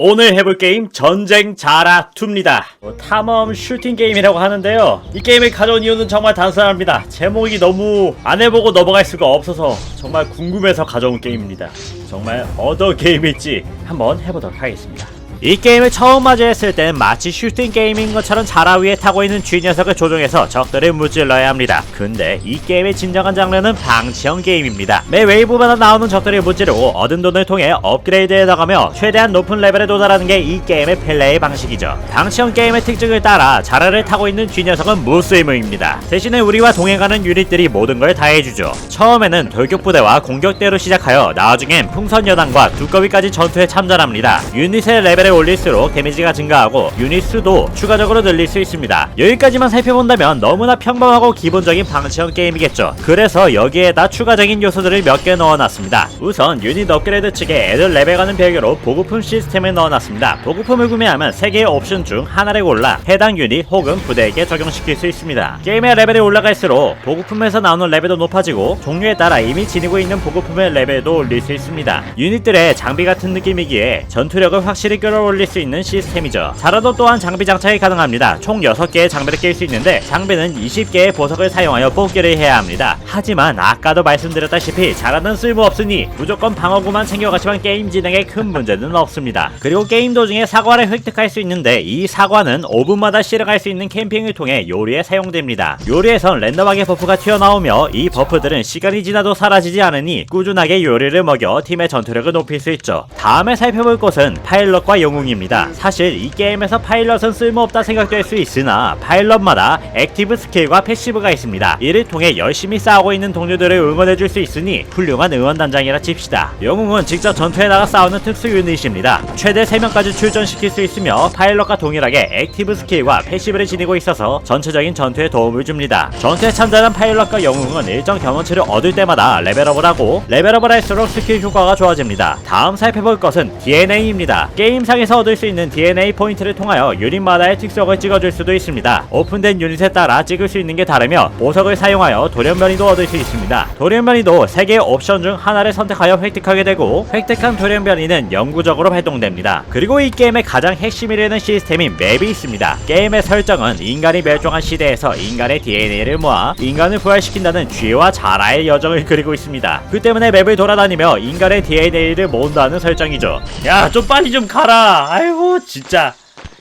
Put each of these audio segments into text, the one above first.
오늘 해볼 게임 전쟁 자라 2입니다. 뭐, 탐험 슈팅 게임이라고 하는데요. 이 게임을 가져온 이유는 정말 단순합니다. 제목이 너무 안 해보고 넘어갈 수가 없어서 정말 궁금해서 가져온 게임입니다. 정말 어떤 게임일지 한번 해보도록 하겠습니다. 이 게임을 처음 맞이했을 땐 마치 슈팅 게임인 것처럼 자라 위에 타고 있는 쥐 녀석을 조종해서 적들을 무찔러야 합니다. 근데 이 게임의 진정한 장르는 방치형 게임입니다. 매 웨이브마다 나오는 적들을 무찌르고 얻은 돈을 통해 업그레이드해 나가며 최대한 높은 레벨에 도달하는 게 이 게임의 플레이 방식이죠. 방치형 게임의 특징을 따라 자라를 타고 있는 쥐 녀석은 무스임무입니다. 대신에 우리와 동행하는 유닛들이 모든 걸 다 해주죠. 처음에는 돌격부대와 공격대로 시작하여 나중엔 풍선여단과 두꺼비까지 전투에 참전합니다. 유닛의 레벨을 올릴수록 데미지가 증가하고 유닛 수도 추가적으로 늘릴 수 있습니다. 여기까지만 살펴본다면 너무나 평범하고 기본적인 방치형 게임이겠죠. 그래서 여기에다 추가적인 요소들을 몇 개 넣어놨습니다. 우선 유닛 업그레이드 측에 애들 레벨가는 별개로 보급품 시스템을 넣어놨습니다. 보급품을 구매하면 3개의 옵션 중 하나를 골라 해당 유닛 혹은 부대에게 적용시킬 수 있습니다. 게임의 레벨이 올라갈수록 보급품에서 나오는 레벨도 높아지고 종류에 따라 이미 지니고 있는 보급품의 레벨도 올릴 수 있습니다. 유닛들의 장비 같은 느낌이기에 전투력을 확실히 끌어 올릴 수 있는 시스템이죠. 자라도 또한 장비 장착이 가능합니다. 총 6개의 장비를 낄 수 있는데 장비는 20개의 보석을 사용하여 뽑기를 해야 합니다. 하지만 아까도 말씀드렸다시피 자라는 쓸모없으니 무조건 방어구만 챙겨가시면 게임 진행에 큰 문제는 없습니다. 그리고 게임 도중에 사과를 획득할 수 있는데 이 사과는 5분마다 실행할 수 있는 캠핑을 통해 요리에 사용됩니다. 요리에선 랜덤하게 버프가 튀어나오며 이 버프들은 시간이 지나도 사라지지 않으니 꾸준하게 요리를 먹여 팀의 전투력을 높일 수 있죠. 다음에 살펴볼 것은 파일럿과 영웅입니다. 사실 이 게임에서 파일럿은 쓸모없다 생각될 수 있으나 파일럿마다 액티브 스킬과 패시브가 있습니다. 이를 통해 열심히 싸우고 있는 동료들을 응원해줄 수 있으니 훌륭한 응원단장이라 칩시다. 영웅은 직접 전투에 나가 싸우는 특수 유닛입니다. 최대 3명까지 출전시킬 수 있으며 파일럿과 동일하게 액티브 스킬과 패시브를 지니고 있어서 전체적인 전투에 도움을 줍니다. 전투에 참전한 파일럿과 영웅은 일정 경험치를 얻을 때마다 레벨업을 하고 레벨업을 할수록 스킬 효과가 좋아집니다. 다음 살펴볼 것은 DNA입니다. 게임상 에서 얻을 수 있는 DNA 포인트를 통하여 유닛마다의 특성을 찍어줄 수도 있습니다. 오픈된 유닛에 따라 찍을 수 있는 게 다르며 보석을 사용하여 돌연변이도 얻을 수 있습니다. 돌연변이도 3개의 옵션 중 하나를 선택하여 획득하게 되고 획득한 돌연변이는 영구적으로 발동됩니다. 그리고 이 게임의 가장 핵심이라는 시스템인 맵이 있습니다. 게임의 설정은 인간이 멸종한 시대에서 인간의 DNA를 모아 인간을 부활시킨다는 쥐와 자라의 여정을 그리고 있습니다. 그 때문에 맵을 돌아다니며 인간의 DNA를 모은다는 설정이죠. 야, 좀 빨리 좀 가라. 아이고, 진짜.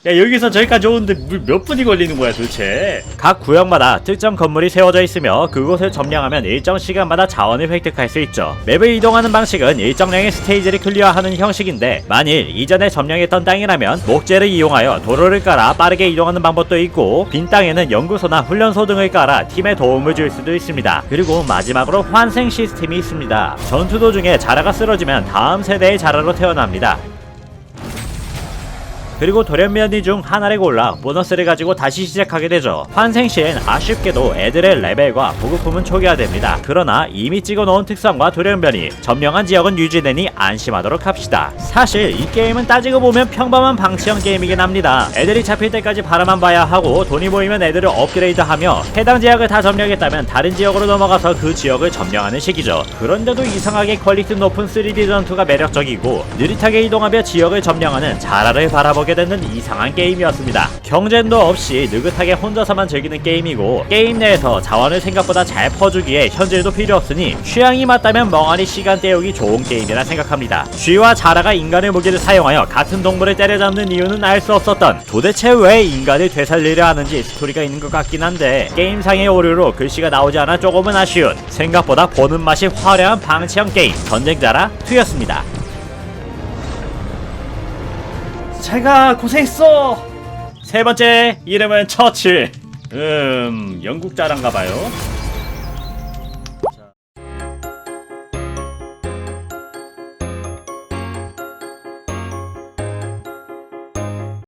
야 여기서 저기까지 오는데 물몇 분이 걸리는 거야 도대체? 각 구역마다 특정 건물이 세워져 있으며 그곳을 점령하면 일정 시간마다 자원을 획득할 수 있죠. 맵을 이동하는 방식은 일정량의 스테이지를 클리어하는 형식인데 만일 이전에 점령했던 땅이라면 목재를 이용하여 도로를 깔아 빠르게 이동하는 방법도 있고 빈 땅에는 연구소나 훈련소 등을 깔아 팀에 도움을 줄 수도 있습니다. 그리고 마지막으로 환생 시스템이 있습니다. 전투 도중에 자라가 쓰러지면 다음 세대의 자라로 태어납니다 그리고 돌연변이 중 하나를 골라 보너스를 가지고 다시 시작하게 되죠. 환생 시엔 아쉽게도 애들의 레벨과 보급품은 초기화됩니다. 그러나 이미 찍어놓은 특성과 돌연변이 점령한 지역은 유지되니 안심하도록 합시다. 사실 이 게임은 따지고 보면 평범한 방치형 게임이긴 합니다. 애들이 잡힐 때까지 바라만 봐야 하고 돈이 모이면 애들을 업그레이드하며 해당 지역을 다 점령했다면 다른 지역으로 넘어가서 그 지역을 점령하는 식이죠. 그런데도 이상하게 퀄리티 높은 3D 전투가 매력적이고 느릿하게 이동하며 지역을 점령하는 자라를 바라보게 되는 이상한 게임이었습니다. 경쟁도 없이 느긋하게 혼자서만 즐기는 게임이고 게임 내에서 자원을 생각보다 잘 퍼주기에 현질도 필요 없으니 취향이 맞다면 멍하니 시간 때우기 좋은 게임이라 생각합니다. 쥐와 자라가 인간의 무기를 사용하여 같은 동물을 때려잡는 이유는 알 수 없었던 도대체 왜 인간을 되살리려 하는지 스토리가 있는 것 같긴 한데 게임상의 오류로 글씨가 나오지 않아 조금은 아쉬운 생각보다 보는 맛이 화려한 방치형 게임 전쟁자라 2였습니다. 제가 고생했어. 세 번째 이름은 처칠. 음 영국 자란가봐요.